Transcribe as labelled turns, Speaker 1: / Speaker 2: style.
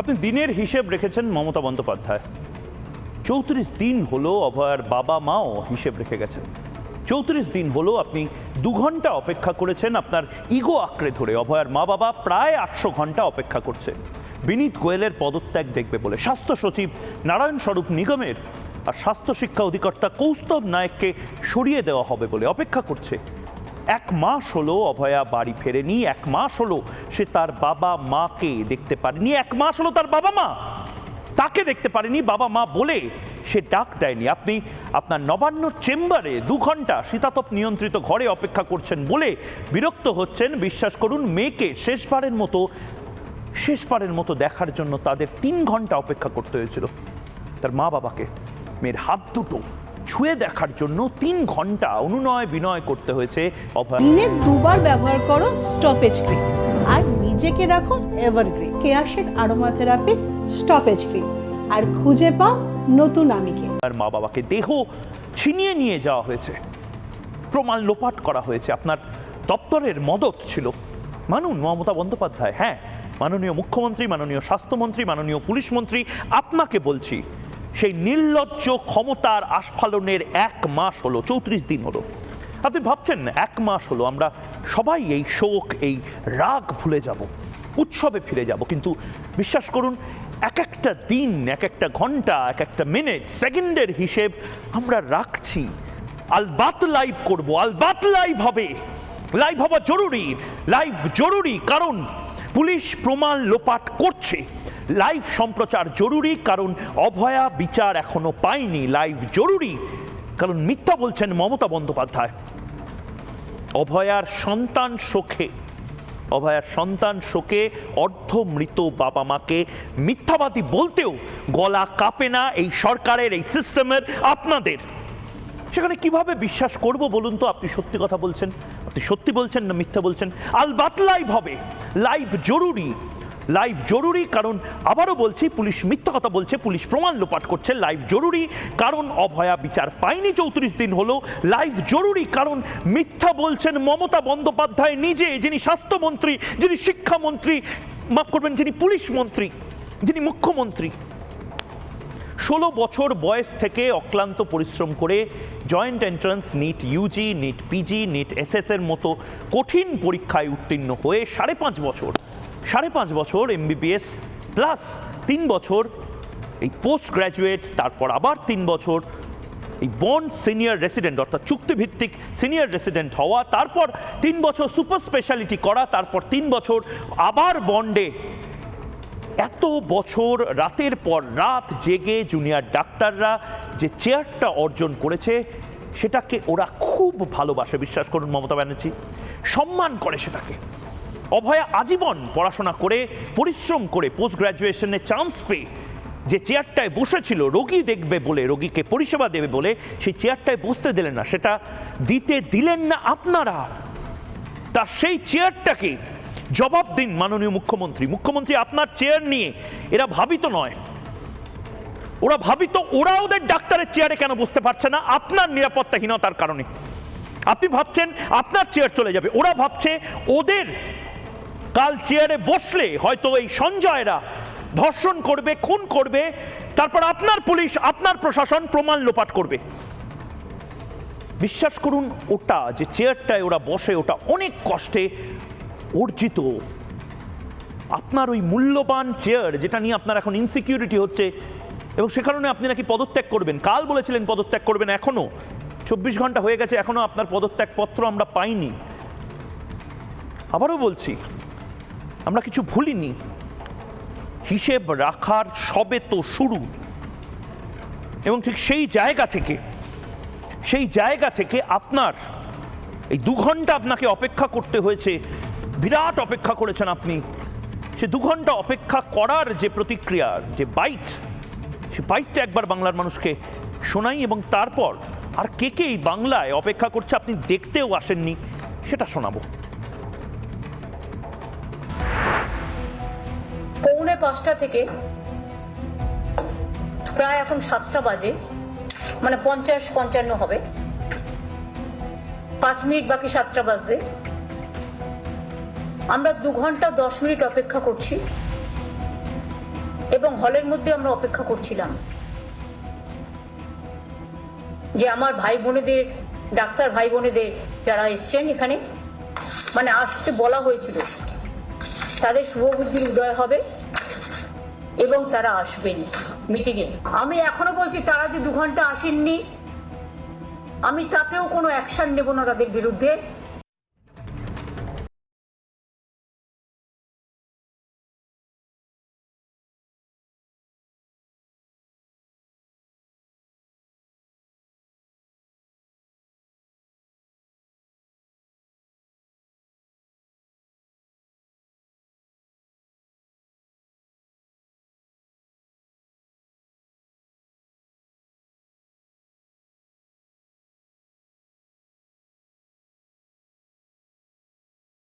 Speaker 1: আপনি দিনের হিসেব রেখেছেন মমতা বন্দ্যোপাধ্যায়। চৌত্রিশ দিন হলো অভয়ার বাবা মাও হিসেব রেখে গেছেন। চৌত্রিশ দিন হলো আপনি দু ঘণ্টা অপেক্ষা করেছেন আপনার ইগো আঁকড়ে ধরে। অভয়ার মা বাবা প্রায় আটশো ঘণ্টা অপেক্ষা করছে। বিনীত গোয়েলের পদত্যাগ দেখবে বলে স্বাস্থ্য সচিব নারায়ণ স্বরূপ নিগমের আর স্বাস্থ্য শিক্ষা অধিকর্তা কৌস্তব নায়ককে সরিয়ে দেওয়া হবে বলে অপেক্ষা করছে। এক মাস হলো অভয়া বাড়ি ফেরেনি, এক মাস হলো সে তার বাবা মাকে দেখতে পারেনি। এক মাস হলো তার বাবা মা। তাকে দেখতে পারেনি, বাবা মা বলে সে ডাক দেয়নি। আপনি আপনার নবান্ন চেম্বারে দু ঘণ্টা শীতাতপ নিয়ন্ত্রিত ঘরে অপেক্ষা করছেন বলে বিরক্ত হচ্ছেন। বিশ্বাস করুন, মেয়েকে শেষবারের মতো শেষবারের মতো দেখার জন্য তাদের তিন ঘণ্টা অপেক্ষা করতে হয়েছিল। তার মা বাবাকে, মেয়ের হাত দুটো ছুঁয়ে দেখার জন্য তিন ঘণ্টা অনুনয় বিনয় করতে হয়েছে।
Speaker 2: দুবার ব্যবহার করো স্টপেজ ক্রিম। আর নিজেকে রাখো এভারগ্রিন কেয়াশের আরোমা থেরাপির স্টপেজ ক্রিম আর খুঁজে পাও নতুন আমিকে।
Speaker 1: আর মা বাবাকে দেহ ছিনিয়ে নিয়ে যাওয়া হয়েছে। প্রমাণ লোপাট করা হয়েছে। আপনার দপ্তরের মদত ছিল। মানুন মমতা বন্দ্যোপাধ্যায় হ্যাঁ। মাননীয় মুখ্যমন্ত্রী, মাননীয় স্বাস্থ্যমন্ত্রী, মাননীয় পুলিশ মন্ত্রী, আপনাকে বলছি, সেই নির্লজ্জ ক্ষমতার আস্ফালনের এক মাস হলো, চৌত্রিশ দিন হলো। আপনি ভাবছেন এক মাস হলো আমরা সবাই এই শোক, এই রাগ ভুলে যাব, উৎসবে ফিরে যাব, কিন্তু বিশ্বাস করুন, এক একটা দিন, এক একটা ঘণ্টা, এক একটা মিনিট, সেকেন্ডের হিসেব আমরা রাখছি। আলবাত লাইভ করব আলবাত লাইভ হবে। লাইভ হওয়া জরুরি, লাইভ জরুরি, কারণ পুলিশ প্রমাণ লোপাট করছে। লাইভ সম্প্রচার জরুরি, কারণ অভয়া বিচার এখনও পায়নি। লাইভ জরুরি কারণ মিথ্যা বলছেন মমতা বন্দ্যোপাধ্যায়। অভয়ার সন্তান শোকে, অভয়ার সন্তান শোকে অর্ধমৃত বাবা মাকে মিথ্যাবাদী বলতেও গলা কাঁপে না এই সরকারের, এই সিস্টেমের, আপনাদের। সেখানে কীভাবে বিশ্বাস করব বলুন তো? আপনি সত্যি কথা বলছেন, আপনি সত্যি বলছেন না মিথ্যা বলছেন? আলবাত লাইভ হবে, লাইভ জরুরি। লাইভ জরুরি, কারণ আবারও বলছি, পুলিশ মিথ্যা কথা বলছে, পুলিশ প্রমাণ লোপাট করছে লাইভ জরুরি, কারণ অভয়া বিচার পায়নি, চৌত্রিশ দিন হলো লাইভ জরুরি, কারণ মিথ্যা বলছেন মমতা বন্দ্যোপাধ্যায় নিজে, যিনি স্বাস্থ্যমন্ত্রী, যিনি শিক্ষামন্ত্রী, মাফ করবেন, যিনি পুলিশ মন্ত্রী, যিনি মুখ্যমন্ত্রী। ষোলো বছর বয়স থেকে অক্লান্ত পরিশ্রম করে joint entrance, NEET UG NEET PG NEET SS এর মতো কঠিন পরীক্ষায় উত্তীর্ণ হয়ে সাড়ে পাঁচ বছর সাড়ে পাঁচ বছর এমবিবিএস প্লাস তিন বছর এই পোস্ট গ্র্যাজুয়েট তারপর আবার তিন বছর এই বন্ড সিনিয়র রেসিডেন্ট অর্থাৎ চুক্তিভিত্তিক সিনিয়র রেসিডেন্ট হওয়া, তারপর তিন বছর সুপার স্পেশালিটি করা, তারপর তিন বছর আবার বন্ডে এত বছর রাতের পর রাত জেগে জুনিয়র ডাক্তাররা যে চেয়ারটা অর্জন করেছে, সেটাকে ওরা খুব ভালোবাসে, বিশ্বাস করুন মমতা ব্যানার্জি। সম্মান করে সেটাকে। অভয়া আজীবন পড়াশোনা করে, পরিশ্রম করে পোস্ট গ্র্যাজুয়েশনে চান্স পেয়ে, যে চেয়ারটায় বসেছিল, রোগী দেখবে বলে, রোগীকে পরিষেবা দেবে বলে, সেই চেয়ারটায় বসতে দিলেন না, সেটা দিতে দিলেন না আপনারা। তা সেই চেয়ারটাকে জবাব দিন মাননীয় মুখ্যমন্ত্রী। মুখ্যমন্ত্রী, আপনার চেয়ার নিয়ে, এরা ভাবিত নয়। ওরা ভাবিত, ওরা ওদের ডাক্তারের চেয়ারে কেন বসতে পারছে না? আপনার নিরাপত্তাহীনতার কারণে। আপনি ভাবছেন, আপনার চেয়ার চলে যাবে। ওরা ভাবছে, ওদের কাল চেয়ারে বসলে হয়তো এই সঞ্জয়রা ধর্ষণ করবে, খুন করবে, তারপর আপনার পুলিশ, আপনার প্রশাসন প্রমাণ লোপাট করবে। বিশ্বাস করুন, ওটা যে চেয়ারটায় ওরা বসে, ওটা অনেক কষ্টে অর্জিত। আপনার ওই মূল্যবান চেয়ার, যেটা নিয়ে আপনার এখন ইনসিকিউরিটি হচ্ছে, এবং সে কারণে আপনি নাকি পদত্যাগ করবেন। কাল বলেছিলেন পদত্যাগ করবেন এখনও। চব্বিশ ঘণ্টা হয়ে গেছে, এখনও আপনার পদত্যাগ পত্র আমরা পাইনি। আবারও বলছি আমরা কিছু ভুলিনি। হিসেব রাখার সবে তো শুরু। এবং ঠিক সেই জায়গা থেকে, সেই জায়গা থেকে আপনার এই দু ঘণ্টা আপনাকে অপেক্ষা করতে হয়েছে, বিরাট অপেক্ষা করেছেন আপনি। সে দু ঘণ্টা অপেক্ষা করার যে প্রতিক্রিয়া, যে বাইট, সে বাইটটা একবার বাংলার মানুষকে শোনাই এবং তারপর আর কে কে এই বাংলায় অপেক্ষা করছে আপনি দেখতেও আসেননি, সেটা শোনাবো।
Speaker 3: পৌনে পাঁচটা থেকে প্রায় এখন সাতটা বাজে মানে পঞ্চাশ পঞ্চান্ন হবে। পাঁচ মিনিট বাকি সাতটা বাজে আমরা দু ঘণ্টা দশ মিনিট অপেক্ষা করছি এবং হলের মধ্যে আমরা অপেক্ষা করছিলাম যে আমার ভাই বোনেদের, ডাক্তার ভাই বোনেদের যারা এসছেন এখানে মানে আসতে বলা হয়েছিল। তাদের শুভ শুভবুদ্ধির উদয় হবে এবং তারা আসবেন মিটিংয়ে আমি এখনও বলছি, তারা যে দু ঘণ্টা আসেননি, আমি তাতেও কোনো অ্যাকশন নেব না তাদের বিরুদ্ধে।